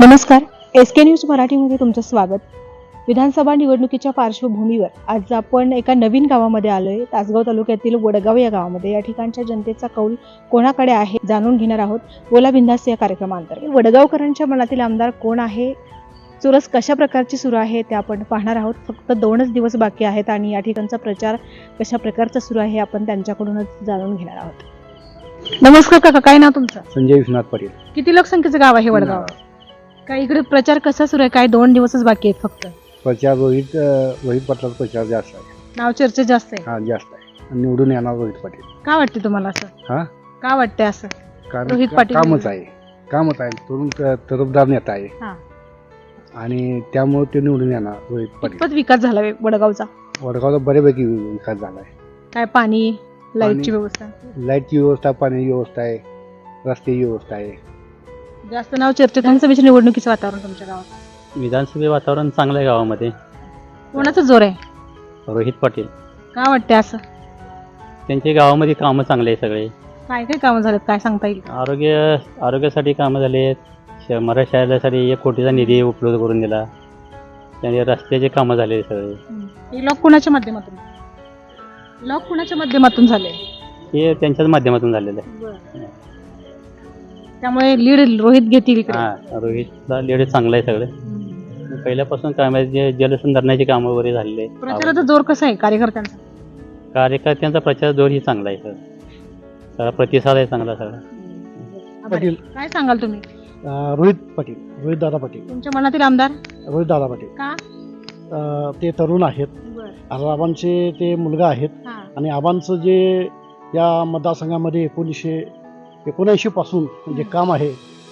नमस्कार. एस के न्यूज मराठीमध्ये तुमचं स्वागत. विधानसभा निवडणुकीच्या पार्श्वभूमीवर आज आपण एका नवीन गावामध्ये आलोय. तासगाव तालुक्यातील वडगाव या गावामध्ये. या ठिकाणच्या जनतेचा कौल कोणाकडे आहे जाणून घेणार आहोत. बोला बिंदास या कार्यक्रमांतर्गत. वडगावकरांच्या मनातील आमदार कोण आहे? चुरस कशा प्रकारची सुरू आहे ते आपण पाहणार आहोत. फक्त दोनच दिवस बाकी आहेत आणि या ठिकाणचा प्रचार कशा प्रकारचा सुरू आहे आपण त्यांच्याकडूनच जाणून घेणार आहोत. नमस्कार काका काय नाव तुमचं? संजय विश्वनाथ पाटील. किती लोकसंख्येचं गाव आहे वडगाव? काय इकडे प्रचार कसा सुरू आहे? काय दोन दिवसच बाकी आहेत फक्त? प्रचार रोहित अं, रोहित पाटलाचा प्रचार जास्त आहे. नाव चर्चेत जास्त आहे? हा जास्त आहे. आणि निवडून येणार रोहित पाटील. का वाटते तुम्हाला असं? हा? का वाटतंय असं? कारण रोहित का- पाटील कामच आहे. कामच आहे. तरुण त- तरफदार नेता आहे. हा. आणि त्यामुळे ते निवडून येणार रोहित पाटील. कितपत विकास झाला वे- वडगावचा? वडगावचा बऱ्यापैकी विकास झाला आहे. काय पाणी लाईटची पाणी. व्यवस्था? लाईटची व्यवस्था पाण्याची व्यवस्था आहे रस्त्याची व्यवस्था आहे. जास्त नाव चर्चेत विधानसभेच्या निवडणुकीचं वातावरण तुमच्या गावात? विधानसभे वातावरण चांगलं आहे गावामध्ये. कोणाचं जोर आहे? रोहित पाटील. का वाटतंय असं? त्यांचे गावामध्ये कामं चांगले आहे सगळे. काय काय कामं झालेत? काय सांगता येईल? आरोग्य आरोग्यासाठी कामं झाले आहेत. श- मराठी शाळेसाठी एक कोटीचा निधी उपलब्ध करून दिला. त्याने रस्त्याचे कामं झाले सगळे. हे लॉक कुणाच्या माध्यमातून? लॉक कुणाच्या माध्यमातून झाले? हे त्यांच्याच माध्यमातून झालेलं आहे. त्यामुळे लीड रोहित घेतील इकडे. हा रोहितला लेड चांगलं आहे सगळं. पहिल्यापासून काम आहे जे जलसंधारणाची कामं वगैरे झालेले आहेत. प्रचाराचा जोर कसा आहे कार्यकर्त्यांचा? कार्यकर्त्यांचा प्रचार जोर ही चांगला आहे सर. सगळा प्रतिसाद आहे चांगला सगळा. पाटील. काय सांगाल तुम्ही? अं, रोहित पाटील रोहित दादा पाटील. तुमच्या मनातील आमदार? रोहित दादा पाटील. का? अं, ते तरुण आहेत. आबांचे ते मुलगा आहेत. हा. आणि आबांचं जे या मतदारसंघामध्ये एकोणीसशे एकोणऐंशी पासून जे काम आहे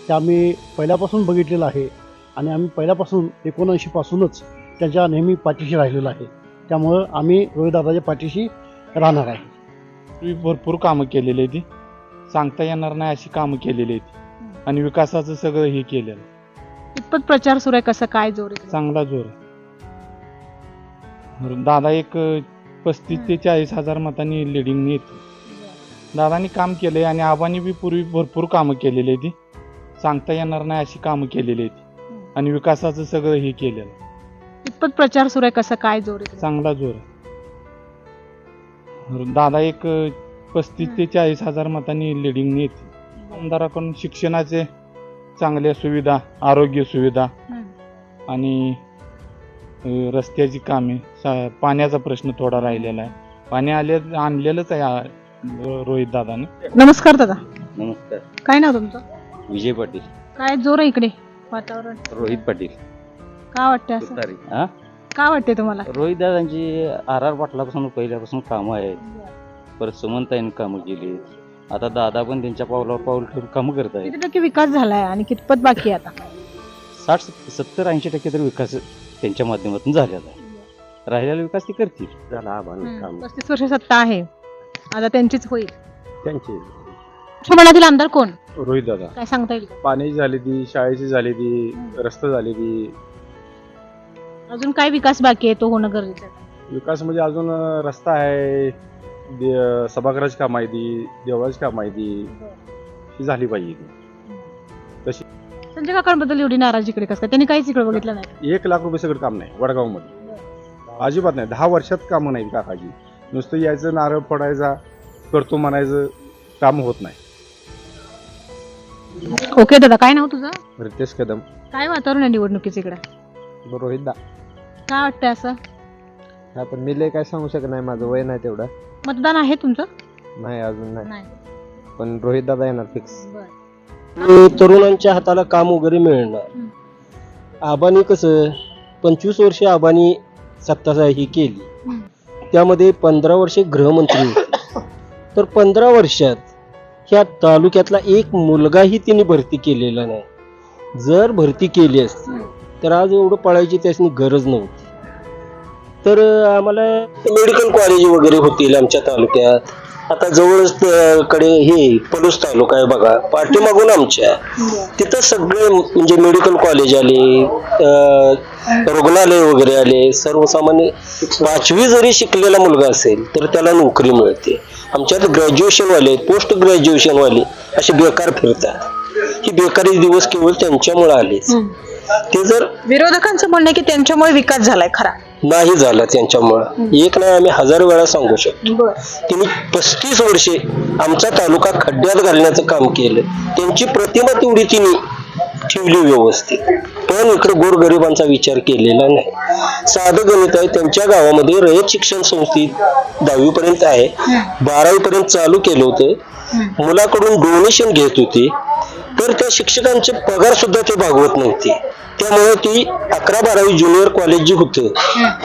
ते आम्ही पहिल्यापासून बघितलेलं आहे. आणि आम्ही पहिल्यापासून एकोणऐंशी पासूनच त्यांच्या नेहमी पाठीशी राहिलेलो आहे. त्यामुळं आम्ही रोहिदादाच्या पाठीशी राहणार आहे. पूर्वी भरपूर कामं केलेली आहे ती सांगता येणार नाही अशी कामं केलेली आहेत आणि विकासाचं सगळं हे केलेलं कितपत प्रचार सुरू आहे कसं काय जोर आहे चांगला जोर आहे. दादा एक पस्तीस ते चाळीस हजार मतांनी लिडिंग येतो दादानी काम केलंय आणि आबांनी बी पूर्वी भरपूर कामं केलेली आहे ती सांगता येणार नाही अशी कामं केलेली आहेत आणि विकासाचं सगळं हे केलेलं कितपत प्रचार सुरू आहे? कसं काय जोर आहे? चांगला जोर आहे. दादा एक पस्तीस ते चाळीस हजार मतांनी लिडिंग येते. आमदाराकडून शिक्षणाचे चांगल्या सुविधा आरोग्य सुविधा आणि अ, रस्त्याची कामे सा- पाण्याचा प्रश्न थोडा राहिलेला आहे. पाणी आले आणलेलंच आहे आ- रोहित दादाने. नमस्कार दादा. नमस्कार. काय नाव तुमचं? विजय पाटील. काय जोर आहे इकडे वातावरण? रोहित पाटील. का वाटतंय असं? तुतारी हा? का वाटते तुम्हाला? रोहित दादांची आर आर पाटलापासून पहिल्यापासून कामं आहेत. परत सुमनताईने कामं केली आता दादा पण त्यांच्या पावलावर पाऊल ठेवून कामं करत आहेत. किती टक्के विकास झालाय आणि कितपत बाकी आहे आता? साठ सत्तर ऐंशी टक्के तर विकास त्यांच्या माध्यमातून झालेला आहे. राहिलेला विकास ते करतील. झाला काम. पस्तीस वर्ष सत्ता आहे. आता त्यांचीच होईल. त्यांचे. मनातील आमदार कोण? रोहित दादा काय सांगता येईल? पाण्याची झाली ती शाळेची झाली ती रस्ता झाली ती. अजून काय विकास बाकी आहे? तो होणं गरजेचं आहे. विकास म्हणजे अजून रस्ता आहे. दे- सभागृहाची कामं आहे ती देवळाची कामं आहे ती. ही झाली पाहिजे ती. संजय काकांबद्दल एवढी नाराजी इकडे कसं काय? त्यांनी काहीच इकडे बघितलं नाही. एक लाख रुपये सगळं काम नाही वडगावमध्ये. अजिबात नाही. दहा वर्षात कामं नाहीत काकाजी. नुसतं यायचं नारळ फोडायचा करतो म्हणायचं काम होत नाही. ओके दादा काय नाव तुझं? रितेश कदम. काय वातावरण आहे निवडणुकीचं इकडे? रोहित दा. काय वाटतंय असं? आपण मी लय काय सांगू शकत नाही माझं वय नाही तेवढं. मतदान आहे तुमचं? नाही अजून नाही. नाही. पण रोहित दादा येणार फिक्स तरुणांच्या हाताला काम वगैरे मिळणार. आबानी कसं पंचवीस वर्ष आबानी सत्ता ही. केली त्यामध्ये पंधरा वर्षे गृहमंत्री होते. तर पंधरा वर्षात ह्या तालुक्यातला एक मुलगाही तिने भरती केलेला नाही. जर भरती केली असती तर आज एवढं पळायची त्याची गरज नव्हती. तर आम्हाला मेडिकल कॉलेज वगैरे होतील आमच्या तालुक्यात. आता जवळच कडे हे पलूस तालुका आहे बघा पाठीमागून आमच्या तिथं सगळे म्हणजे मेडिकल कॉलेज आले अं, रुग्णालय वगैरे आले सर्वसामान्य पाचवी जरी शिकलेला मुलगा असेल तर त्याला नोकरी मिळते. आमच्यात ग्रॅज्युएशन वाले पोस्ट ग्रॅज्युएशन वाले असे बेकार फिरतात. ही बेकारी दिवस केवळ त्यांच्यामुळे आलेच. ते जर विरोधकांचं म्हणणं आहे की त्यांच्यामुळे विकास झालाय खरा. नाही झाला त्यांच्यामुळं. एक नाही आम्ही हजार वेळा सांगू शकतो. त्यांनी पस्तीस वर्षे आमचा तालुका खड्ड्यात घालण्याचं काम केलं. त्यांची प्रतिमा तेवढी तिने ठेवली व्यवस्थित. पण इकडे गोरगरिबांचा विचार केलेला नाही. साधं गणित आहे त्यांच्या गावामध्ये रयत शिक्षण संस्थेत दहावी पर्यंत आहे. बारावी पर्यंत चालू केलं होतं. मुलाकडून डोनेशन घेत होते. तर त्या शिक्षकांचे पगार सुद्धा ते भागवत नव्हते. त्यामुळे ती अकरा बारावी ज्युनियर कॉलेज जे होतं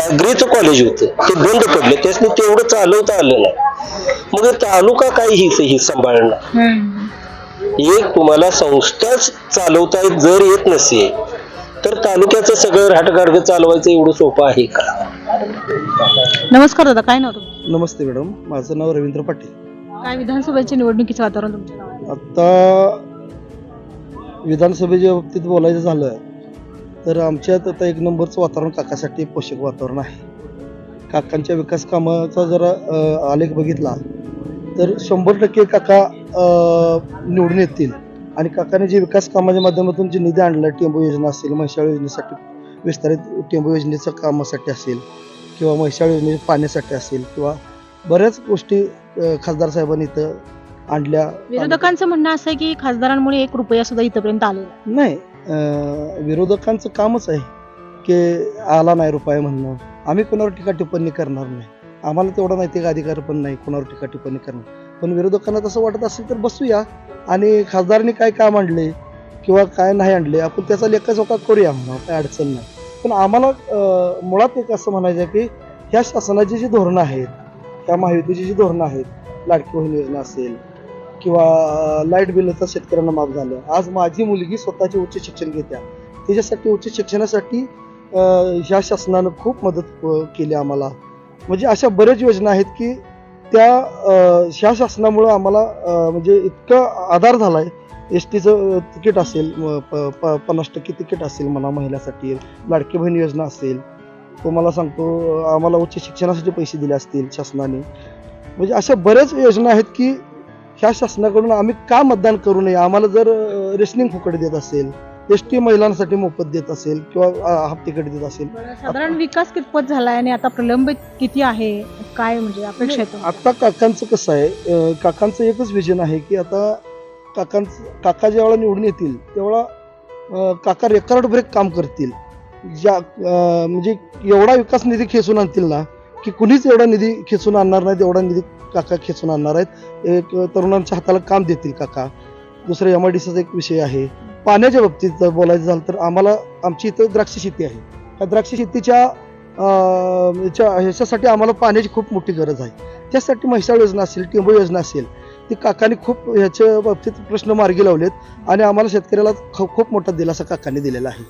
ॲग्रीचं कॉलेज होतं ते बंद पडलं. त्यासनी तेवढं चालवता आलं नाही मग हे तालुका काय हीच ही सांभाळणार? एक तुम्हाला संस्थाच चालवता येत जर येत नसेल तर तालुक्याचं सगळं राटगाडगं चालवायचं एवढं सोपं आहे का? नमस्कार दादा काय नाव तुमचं? नमस्ते मॅडम माझं नाव रवींद्र पाटील. काय विधानसभेच्या निवडणुकीचं वातावरण तुमच्या गावात? आता विधानसभेच्या बाबतीत बोलायचं झालं तर आमच्यात आता एक नंबरचं वातावरण काकासाठी पोषक वातावरण आहे. काकांच्या विकास कामाचा जरा आलेख बघितला तर शंभर टक्के काका निवडून येतील. आणि काकाने जे विकास कामाच्या माध्यमातून जे निधी आणला टेंबू योजना असेल म्हैसाळ योजनेसाठी विस्तारित टेंबू योजनेच्या कामासाठी असेल किंवा म्हैसाळ योजनेच्या पाण्यासाठी असेल किंवा बऱ्याच गोष्टी खासदार साहेबांनी इथं आणल्या. विरोधकांचं म्हणणं असं आहे की खासदारांमुळे एक रुपया सुद्धा इथपर्यंत आलेला नाही. विरोधकांचं कामच आहे की आला नाही रुपये म्हणणं. आम्ही कोणावर टीका टिप्पणी करणार नाही. आम्हाला तेवढा नैतिक अधिकार पण नाही कोणावर टीका टिप्पणी करणार. पण विरोधकांना तसं वाटत असेल तर बसूया. आणि खासदारांनी काय काम आणले किंवा काय नाही आणले आपण त्याचा लेखाजोखा करूया म्हणा काय अडचण नाही. पण आम्हाला मुळात एक असं म्हणायचं आहे की ह्या शासनाची जी धोरणं आहेत ह्या महायुतीची जी धोरणं आहेत लाडकी बहीण योजना असेल किंवा लाइट बिलचं शेतकऱ्यांना माफ झालं. आज माझी मुलगी स्वतःचे उच्च शिक्षण घेत्या त्याच्यासाठी उच्च शिक्षणासाठी ह्या शासनानं खूप मदत केली आम्हाला. म्हणजे अशा बऱ्याच योजना आहेत की त्या ह्या शासनामुळं आम्हाला म्हणजे इतका आधार झाला आहे एस टीचं तिकीट असेल म, प- प- पन्नास टक्के तिकीट असेल मला महिलासाठी. लाडकी बहीण योजना असेल. तुम्हाला सांगतो आम्हाला उच्च शिक्षणासाठी पैसे दिले असतील शासनाने. म्हणजे अशा बऱ्याच योजना आहेत की ह्या शासनाकडून आम्ही का मतदान करू नये? आम्हाला जर रेशनिंग फुकट देत असेल एस टी महिलांसाठी मोफत देत असेल किंवा अ, हाफ तिकीट देत असेल साधारण विकास कितपत झालाय आणि आता प्रलंबित किती आहे? काय म्हणजे अपेक्षा? आता काकांचं कसं आहे काकांचं एकच विजन आहे की आता काकांचं काका ज्यावेळेला निवडून येतील तेवढा काका रेकॉर्ड ब्रेक काम करतील. ज्या म्हणजे एवढा विकास निधी खेचून आणतील ना की कुणीच एवढा निधी खेचून आणणार नाही तेवढा निधी काका खेचून आणणार आहेत. एक तरुणांच्या हाताला काम देतील काका. दुसरं एम आय डी एक विषय आहे. पाण्याच्या बाबतीत जर बोलायचं झालं तर आम्हाला आमची इथं द्राक्ष शेती आहे. त्या द्राक्ष शेतीच्या याच्या ह्याच्यासाठी आम्हाला पाण्याची खूप मोठी गरज आहे. त्यासाठी म्हैसाळ योजना असेल टिंबू योजना असेल ती काकाने खूप ह्याच्या बाबतीत प्रश्न मार्गी लावलेत आणि आम्हाला शेतकऱ्याला खूप खूप मोठा दिलासा काकाने दिलेला आहे.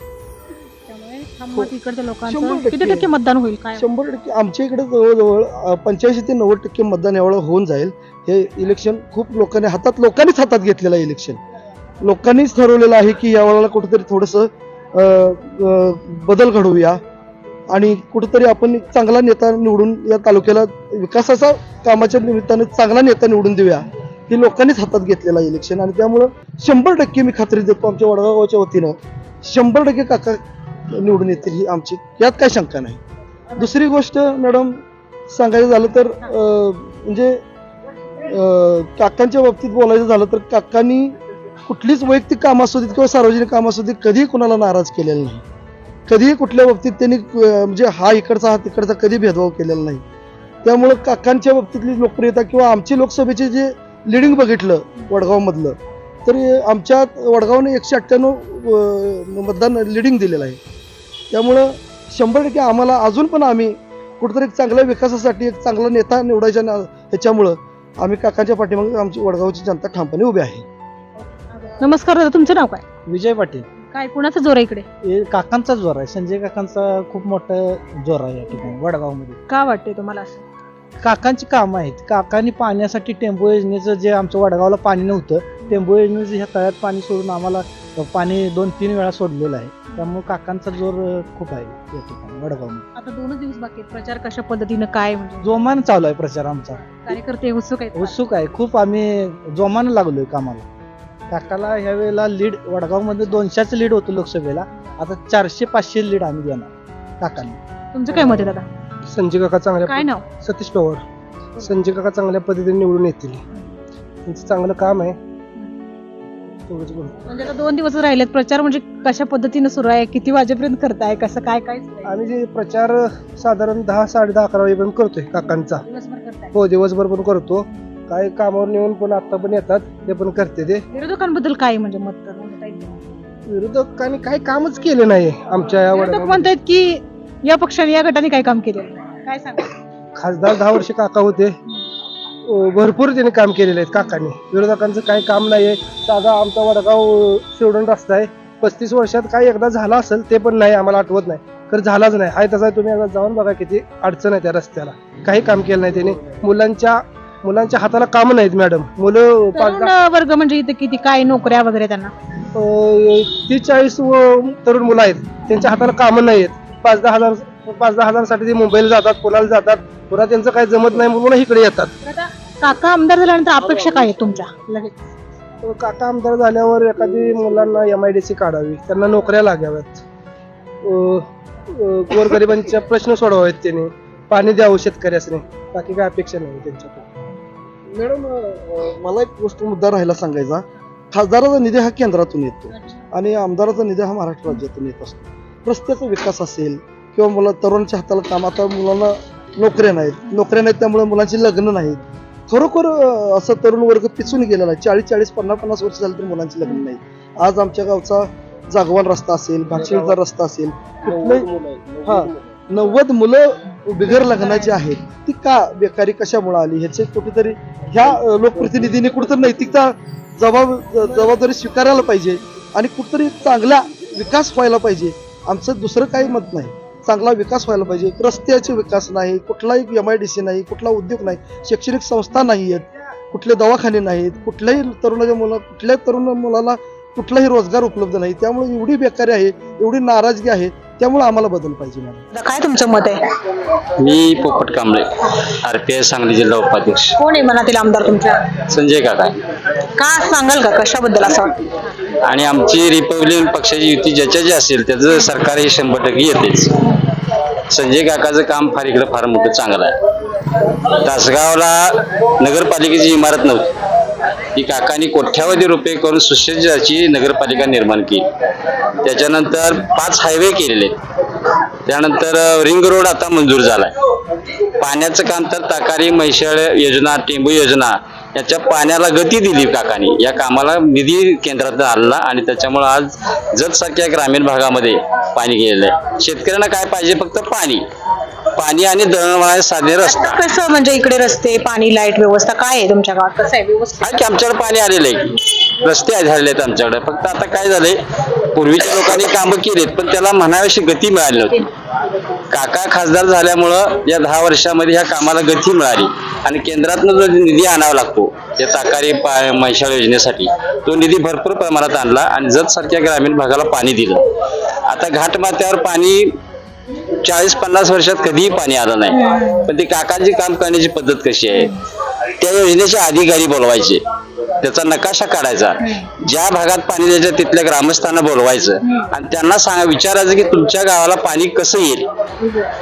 मत इकडच्या शंभर लोकांचं. टक्के. किती टक्के मतदान होईल? काय? शंभर टक्के. आमच्या इकडे जवळजवळ पंच्याऐंशी ते नव्वद टक्के मतदान एवढं होऊन जाईल. हे इलेक्शन खूप लोकांनी हातात लोकांनीच हातात घेतलेलं आहे इलेक्शन लोकांनीच ठरवलेलं आहे की या वेळेला कुठेतरी थोडंसं अं, अं, बदल घडवूया. आणि कुठेतरी आपण एक चांगला नेता निवडून या तालुक्याला विकासाचा कामाच्या निमित्ताने चांगला नेता निवडून देऊया. हे लोकांनीच हातात घेतलेलं इलेक्शन आणि त्यामुळं शंभर टक्के मी खात्री देतो आमच्या वडगावच्या वतीनं शंभर टक्के काका निवडून येतील ही आमची. यात काय शंका नाही. दुसरी गोष्ट मॅडम सांगायचं झालं तर म्हणजे काकांच्या बाबतीत बोलायचं झालं तर काकांनी कुठलीच वैयक्तिक काम असू देत किंवा सार्वजनिक काम असू देत कधीही कुणाला नाराज केलेलं नाही. कधीही कुठल्या बाबतीत त्यांनी म्हणजे हा इकडचा हा तिकडचा कधी भेदभाव केलेला नाही. त्यामुळं काकांच्या बाबतीतली लोकप्रियता किंवा आमची लोकसभेचे जे लिडिंग बघितलं वडगावमधलं तर आमच्या वडगावने एकशे अठ्ठ्याण्णव मतदान लिडिंग दिलेलं आहे. त्यामुळं शंभर टक्के आम्हाला अजून पण आम्ही कुठेतरी एक चांगल्या विकासासाठी एक चांगला नेता निवडायच्या ना ह्याच्यामुळं आम्ही काकांच्या पाठीमागे आमची वडगावची जनता ठामपणे उभी आहे. नमस्कार दादा तुमचं नाव काय? विजय पाटील. काय कुणाचा जोर आहे इकडे? हे काकांचा जोर आहे. संजय काकांचा खूप मोठा जोर आहे या ठिकाणी वडगावमध्ये. का वाटते तुम्हाला असं? काकांची कामं आहेत. काकांनी पाण्यासाठी टेम्पो योजनेचं जे आमच्या वडगावला पाणी नव्हतं टेम्पो योजनेचं ह्या तळ्यात पाणी सोडून आम्हाला पाणी दोन तीन वेळा सोडलेलं आहे. त्यामुळे काकांचा जोर खूप आहे या ठिकाणी वडगावमध्ये. आता दोनच दिवस बाकी आहेत. प्रचार कशा पद्धतीनं काय म्हणजे? जोमानं चालू आहे प्रचार आमचा. कार्यकर्ते उत्सुक आहेत उत्सुक आहे. खूप आम्ही जोमानं लागलोय कामाला. काकाला ह्या वेळेला लीड वडगावमध्ये दोनशेच लीड होतं लोकसभेला. आता चारशे पाचशे लीड आम्ही देणार काकांना. तुमचं काय मत आहे दादा? संजय काका चांगल्या काय नाव? सतीश पवार. संजय काका चांगल्या पद्धतीने निवडून येतील. त्यांचं चांगलं काम आहे. तेवढंच बोलतो. म्हणजे आता दोन दिवस राहिलेत प्रचार म्हणजे कशा पद्धतीने सुरू आहे? किती वाजेपर्यंत करताय? कसं काय काय आम्ही जे प्रचार साधारण दहा साडे दहा अकरा वाजेपर्यंत करतोय काकांचा. दिवसभर करताय? हो दिवसभर पण करतो. काय कामावर नेऊन पण आता पण येतात ते पण करते ते. विरोधकांबद्दल काय म्हणजे मत म्हणजे काय? विरोधकांनी काही कामच केलं नाही आमच्या या विरोधक वडगाव म्हणतायत की या पक्षाने या गटाने काय काम केलं काय सांगा खासदार दहा वर्ष काका होते. भरपूर त्यांनी काम केलेले आहेत काकांनी. विरोधकांचं काही काम नाही आहे साधा आमचा वडगाव शिवडण रस्ता आहे. पस्तीस वर्षात काही एकदा झाला असेल ते पण नाही आम्हाला आठवत नाही. तर झालाच नाही. आहे तसा तुम्ही एकदा जाऊन बघा किती अडचण आहे त्या रस्त्याला. काही काम केलं नाही त्यांनी मुलांच्या मुलांच्या हाताला कामं नाहीत मॅडम. मुलं पाच वर्ग म्हणजे इथे किती काय नोकऱ्या वगैरे त्यांना? अं, तीस चाळीस व- तरुण मुलं आहेत. त्यांच्या हाताला कामं नाही आहेत पाच दहा हजार पाच दहा हजारसाठी ते मुंबईला जातात पुण्याला जातात. पुन्हा त्यांचं काही जमत नाही म्हणून इकडे येतात. तर आता काका आमदार झाल्यानंतर अपेक्षा काय आहे तुमच्या? लगेच. तर काका आमदार झाल्यावर एखादी मुलांना एम आय डी सी काढावी त्यांना नोकऱ्या लागाव्यात. अं, अं, गोरगरिबांचे प्रश्न सोडवावेत त्यांनी. पाणी द्यावं शेतकऱ्यासने. बाकी काय अपेक्षा नाही त्यांच्याकडे. मॅडम अं, मला एक गोष्ट मुद्दा राहिला सांगायचा. खासदाराचा निधी हा केंद्रातून येतो आणि आमदाराचा निधी हा महाराष्ट्र राज्यातून येत असतो. रस्त्याचा विकास असेल किंवा मुला तरुणाच्या हाताला काम आता मुलांना नोकऱ्या नाहीत. नोकऱ्या नाहीत त्यामुळे मुलांची लग्न नाहीत. खरोखर असं तरुण वर्ग पिचून गेलेला आहे. चाळीस चाळीस पन्नास पन्नास वर्ष झाली तरी मुलांची लग्न नाही. आज आमच्या गावचा जागवान रस्ता असेल भातशिरचा रस्ता असेल कुठलंही हा नव्वद मुलं बिगर लग्नाची आहेत. ती का बेकारी कशामुळे आली? ह्याचे कुठेतरी ह्या लोकप्रतिनिधींनी कुठेतरी नैतिकता जबाब जबाबदारी स्वीकारायला पाहिजे आणि कुठेतरी चांगला विकास व्हायला पाहिजे. आमचं दुसरं काही मत नाही. चांगला विकास व्हायला पाहिजे. रस्त्याचे विकास नाही कुठलाही एम आय डी सी नाही कुठला उद्योग नाही शैक्षणिक संस्था नाही आहेत कुठले दवाखाने नाहीत कुठल्याही तरुणाच्या मुला कुठल्याही तरुण मुलाला कुठलाही रोजगार उपलब्ध नाही. त्यामुळे एवढी बेकारी आहे एवढी नाराजगी आहे त्यामुळे आम्हाला बदल पाहिजे मॅडम काय तुमचं मत आहे? मी Popat Kamble R P I Sangli जिल्हा उपाध्यक्ष. कोण आहे मनातील आमदार तुमच्या? संजय काका. का सांगाल का? कशाबद्दल असं वाटतं? आणि आमची रिपब्लिकन पक्षाची युती ज्याच्या जे असेल त्याचं सरकार हे शंभर टक्के येतेच. संजय काकाचं काम फार इकडं फार मोठं चांगलं आहे. तासगावला नगरपालिकेची इमारत नव्हती. ही काकांनी कोट्यावधी रुपये करून सुसज्जाची नगरपालिका निर्माण केली. त्याच्यानंतर पाच हायवे केलेले. त्यानंतर रिंग रोड आता मंजूर झालाय. पाण्याचं काम तर ताकारी म्हैसाळ योजना टेंबू योजना याच्या पाण्याला गती दिली काकांनी. या कामाला निधी केंद्रात आणला आणि त्याच्यामुळे आज जतसारख्या ग्रामीण भागामध्ये पाणी गेलेलं आहे. शेतकऱ्यांना काय पाहिजे? फक्त पाणी. पाणी आणि दळणवळणाचे साधने रस्ता. कसं म्हणजे इकडे रस्ते पाणी लाइट व्यवस्था काय आहे तुमच्या गावात? कसं आहे? व्यवस्था आमच्याकडे पाणी आलेलं आहे? रस्ते झालेले आहेत आमच्याकडे. फक्त आता काय झालंय? पूर्वीच्या लोकांनी कामं केलीत पण त्याला म्हणावीशी गती मिळाली नव्हती. काका खासदार झाल्यामुळं या दहा वर्षामध्ये ह्या कामाला गती मिळाली. आणि केंद्रातनं जो निधी आणावा लागतो या ताकारी पा योजनेसाठी तो निधी भरपूर प्रमाणात आणला आणि जत सारख्या ग्रामीण भागाला पाणी दिलं. आता घाटमाथ्यावर पाणी चाळीस पन्नास वर्षात कधीही पाणी आलं नाही. पण ते काकांची काम करण्याची पद्धत कशी आहे? त्या योजनेचे अधिकारी बोलवायचे. त्याचा नकाशा काढायचा. ज्या भागात पाणी द्यायचं तिथल्या ग्रामस्थांना बोलवायचं. आणि त्यांना सांगा विचारायचं की तुमच्या गावाला पाणी कसं येईल?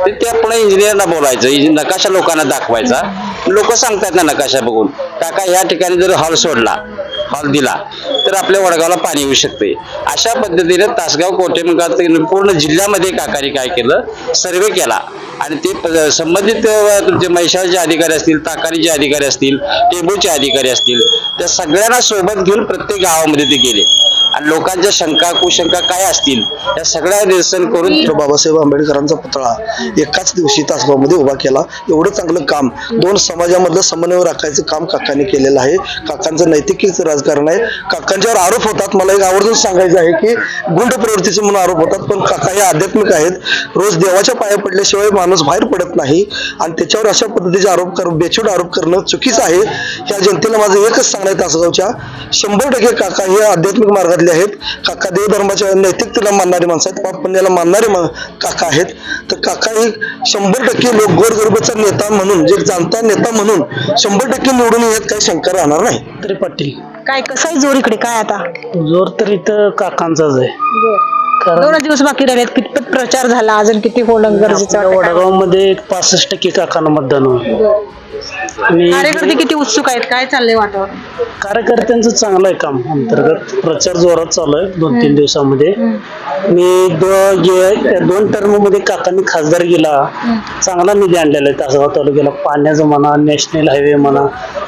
ते त्या पुन्हा इंजिनियरला बोलायचं नकाशा लोकांना दाखवायचा. लोक सांगतात ना नकाशा बघून. काका या ठिकाणी जर हॉल सोडला हॉल दिला तर आपल्या वडगावला पाणी येऊ शकते. अशा पद्धतीने तासगाव कोटेमगाव पूर्ण जिल्ह्यामध्ये काकाने काय केलं? सर्वे केला. आणि ते संबंधित तुमचे महिषाचे अधिकारी असतील ताकारीचे अधिकारी असतील टेबूचे अधिकारी असतील त्या सगळ्यांना सोबत घेऊन प्रत्येक गावामध्ये ते गेले. आणि लोकांच्या शंका कुशंका काय असतील त्या सगळ्या निरसन करून बाबासाहेब आंबेडकरांचा पुतळा एकाच दिवशी तासगावमध्ये उभा केला. एवढं चांगलं काम दोन समाजामधलं समन्वय राखायचं काम काकांनी केलेलं आहे. काकांचं नैतिकीचं राजकारण आहे. काकांच्यावर आरोप होतात. मला एक आवर्जून सांगायचं आहे की गुंड प्रवृत्तीचे म्हणून आरोप होतात पण काका हे आध्यात्मिक आहेत. रोज देवाच्या पाया पडल्याशिवाय माणूस बाहेर पडत नाही. आणि त्याच्यावर अशा पद्धतीचे आरोप कर बेछूट आरोप करणं चुकीचं आहे. ह्या जनतेला माझं एकच सांगणं आहे तासगावच्या. शंभर टक्के काका हे आध्यात्मिक मार्गातले आलेले आहेत. काका देवधर्माच्या नैतिकतेला मानणारे माणसं आहेत. पाप पुण्याला मानणारे मा- काका आहेत. तर काका हे शंभर टक्के लोक गोरगरिबाचा नेता म्हणून जे जाणता नेता म्हणून शंभर टक्के निवडून येत काही शंका राहणार नाही. तरी पाटील. काय कसं आहे जोर इकडे? काय आता? जोर तर इथं काकांचाच आहे. कारण दोनच दिवस बाकी राहिलेत. कितपत प्रचार झाला? अजून किती होणं गरजेचं वाटतं? वडगावमध्ये पासष्ट टक्के काकांना मतदान होईल. आणि कार्यकर्ते किती उत्सुक आहेत? काय चाललंय वातावरण? कार्यकर्त्यांचं चांगलं आहे काम अंतर्गत प्रचार जोरात चालू आहे दोन तीन दिवसामध्ये. मी दो- गे- या दोन टर्ममध्ये काकांनी खासदार गेला चांगला निधी आणलेला आहे तासगाव तालुक्याला. पाण्याचं म्हणा नॅशनल हायवे म्हणा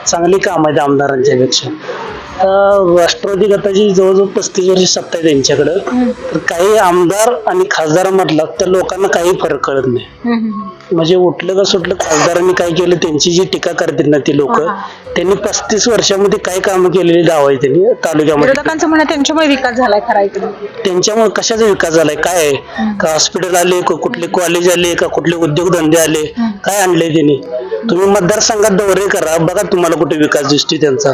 चांगली काम आहेत आमदारांच्या पेक्षा आता राष्ट्रवादी गटाची जवळजवळ पस्तीस वर्ष सत्ता आहे त्यांच्याकडं. तर काही आमदार आणि खासदार म्हटलं त्या लोकांना काही फरक कळत नाही. म्हणजे उठलं का सुटलं खासदारांनी काय केलं त्यांची जी टीका करतील ना ती लोक त्यांनी पस्तीस वर्षामध्ये काय कामं केलेली दावा आहे त्यांनी तालुक्यामध्ये? विरोधकांचं म्हणणं त्यांच्यामुळे विकास झालाय खरा इकडे त्यांच्यामुळे कशाचा विकास झालाय? काय आहे? का हॉस्पिटल आले का कुठले कॉलेज आले का कुठले उद्योगधंदे आले? काय आणले त्यांनी? तुम्ही मतदारसंघात दौरे करा बघा तुम्हाला कुठे विकास दिसतोय त्यांचा.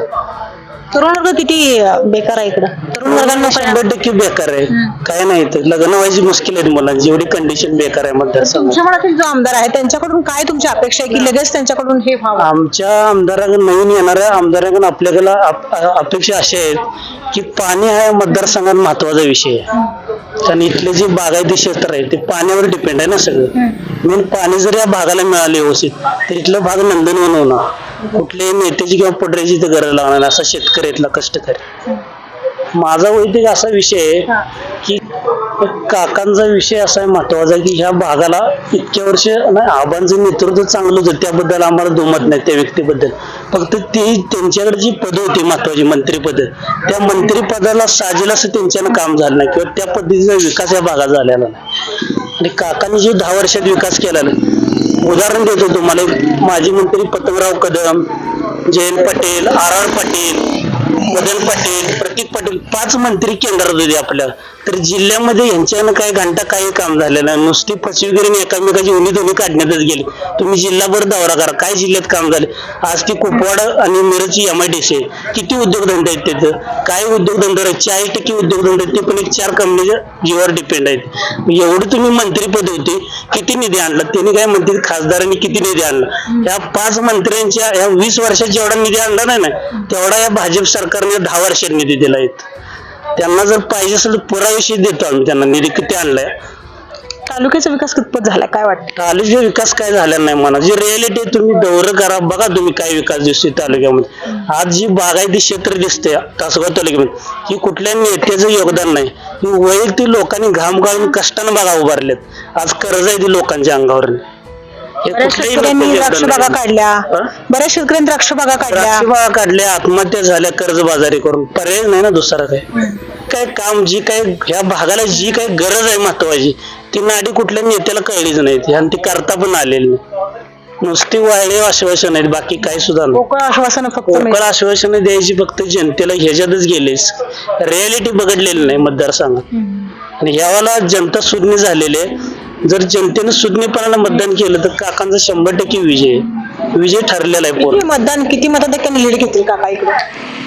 तरुण वर्ग किती बेकार आहे इकडं? तरुण वर्गांना शंभर टक्के बेकार आहे. काय नाही तर लग्न व्हायची मुश्किल आहे मुलांची. एवढी कंडिशन बेकार आहे मतदारसंघात. तुमच्या मनातील जो आमदार आहे त्यांच्याकडून काय तुमची अपेक्षा आहे की लगेच त्यांच्याकडून हे व्हावं? आमच्या आमदाराकडे नवीन येणाऱ्या आमदाराकडून आपल्याकडे अप- अपेक्षा अशा आहेत की पाणी हा या मतदारसंघात महत्त्वाचा विषय आहे. कारण इथले जे बागायती क्षेत्र आहे ते पाण्यावर डिपेंड आहे ना सगळं. मेन पाणी जर या भागाला मिळाले व्यवस्थित तर इथलं भाग नंदनवन होणार. कुठल्याही नेत्याची किंवा पडऱ्याची तर गरज लागणार नाही, असा शेतकरी इथला कष्टकरी. माझा वैयक्तिक असा विषय आहे की काकांचा विषय असा आहे महत्त्वाचा की ह्या भागाला इतक्या वर्ष नाही आबांचं नेतृत्व चांगलं होतं त्याबद्दल आम्हाला दुमत नाही त्या व्यक्तीबद्दल. फक्त ती त्यांच्याकडे जी पद होती महत्वाची मंत्रीपद त्या मंत्रीपदाला साजेल असं त्यांच्यानं काम झालं नाही किंवा त्या पद्धतीचा विकास या भागात झालेला नाही. आणि काकांनी जे दहा वर्षात विकास केला ना उदाहरण देतो तुम्हाला माजी मंत्री पतंगराव कदम जयंत पटेल आर आर पाटील मदन पाटील प्रतीक पाटील पाच मंत्री केंद्रात होते आपल्या. तर जिल्ह्यामध्ये यांच्यानं काय घंटा काही काम झालेलं नाही. नुसती फसवेगिरीने एकामेकाची उनी दोन्ही काढण्यातच गेली. तुम्ही जिल्हाभर दौरा करा. काय जिल्ह्यात काम झाले? आज ती कुपवाड आणि मिरजची एम आय डी सी किती उद्योगधंदे आहेत तिथं? काय उद्योगधंदे आहेत? चाळीस टक्के उद्योगधंदे आहेत. ते पण एक चार कंपनीच्या जीवावर डिपेंड आहेत. एवढी तुम्ही मंत्रीपद होती किती निधी आणला? त्यांनी काय म्हणतील खासदारांनी किती निधी आणला? या पाच मंत्र्यांच्या या वीस वर्षात जेवढा निधी आणला नाही ना तेवढा या भाजप सरकारने दहा वर्षात निधी दिला आहे त्यांना जर पाहिजे असेल तर पुराविषयी देतो आम्ही त्यांना. निधी किती आणलाय? तालुक्याचा विकास कितपत झाला? काय वाटतं? तालुक्याचा विकास काय झाला नाही म्हणा. जी रियालिटी तुम्ही दौर करा बघा तुम्ही काय विकास दिसतोय तालुक्यामध्ये. आज जी बागायती क्षेत्र दिसते तासगाव तालुक्यामध्ये ही कुठल्या नेत्याचं योगदान नाही. ही वैयक्तिक लोकांनी घाम गाळून कष्टानं बघा उभारलेत. आज कर्ज आहे ती लोकांच्या अंगावर बऱ्याच शेतकऱ्यांनी द्राक्ष बागा. काढल्या? बऱ्याच शेतकऱ्यांनी द्राक्ष बागा काढल्या. बागा काढल्या आत्महत्या झाल्या कर्जबाजारी करून. पर्याय नाही ना दुसरा काय काय काम जी काय ह्या भागाला जी काय गरज आहे महत्वाची ती नाडी कुठल्या नेत्याला कळलीच नाही. आणि ती करता पण आलेली नाही. नुसती वाळले आश्वासन आहेत बाकी काही सुद्धा नाही. पोकळ आश्वासन फक्त पोकळ. आश्वासनं द्यायची फक्त जनतेला ह्याच्यातच गेलेच रियालिटी बघडलेली नाही मतदारसंघात आणि ह्यावाला जनता सुज्ञ झालेली आहे. जर जनतेनं सुज्ञपणाला मतदान केलं तर काकांचा शंभर टक्के विजय. आहे. विजय ठरलेला आहे पूर्ण किती मतदान किती मताधिक्याने लीड घेतील काका इकडे?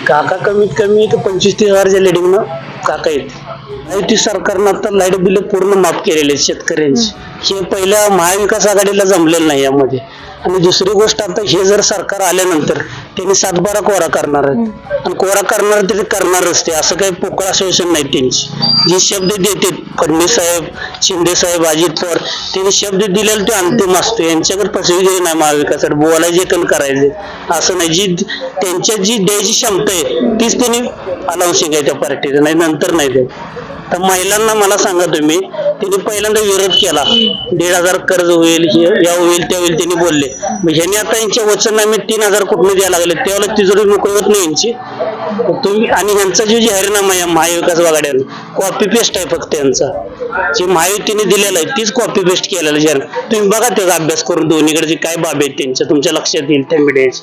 काका कमीत कमी एक पंचवीस तीस हजारच्या लिडिंगनं काका येते युती सरकारनं आता लाइट बिल पूर्ण माफ केलेले आहेत शेतकऱ्यांची. हे पहिल्या महाविकास आघाडीला जमलेलं नाही यामध्ये. आणि दुसरी गोष्ट आता हे जर सरकार आल्यानंतर त्यांनी सातबारा कोरा करणार आहेत. आणि कोरा करणार तरी करणारच ते. असं काही पोकळ आश्वासन नाही त्यांची जे शब्द देते फडणवीस साहेब शिंदे साहेब अजित पवार त्यांनी शब्द दिलेला ते अंतिम असतो. यांच्याकडे फसवेगिरी नाही महाविकासात बोलायचे पण करायचे. असं नाही. जी त्यांच्यात जी द्यायची क्षमता आहे तीच त्यांनी अनाउन्सिंग आहे त्या पार्टीचं नाही नंतर नाही ते तर महिलांना मला सांगा तुम्ही त्यांनी पहिल्यांदा विरोध केला. दीड हजार कर्ज होईल या होईल त्या होईल त्यांनी बोलले. मग ह्यांनी आता यांच्या वचन आम्ही तीन हजार कुठून द्यायला लागले? त्यावेळेला तिजोरी मोकळी होत नाही यांची. तुम्ही आणि ह्यांचा जो जाहीरनामा आहे महाविकास आघाड्यानं कॉपी पेस्ट आहे फक्त यांचा. जे महायुतीने दिलेलं आहे तीच कॉपी पेस्ट केलेलं जाहीर तुम्ही बघा त्याचा अभ्यास करून दोन्हीकडे काय बाबी आहेत त्यांच्या तुमच्या लक्षात येईल त्या मीडियाची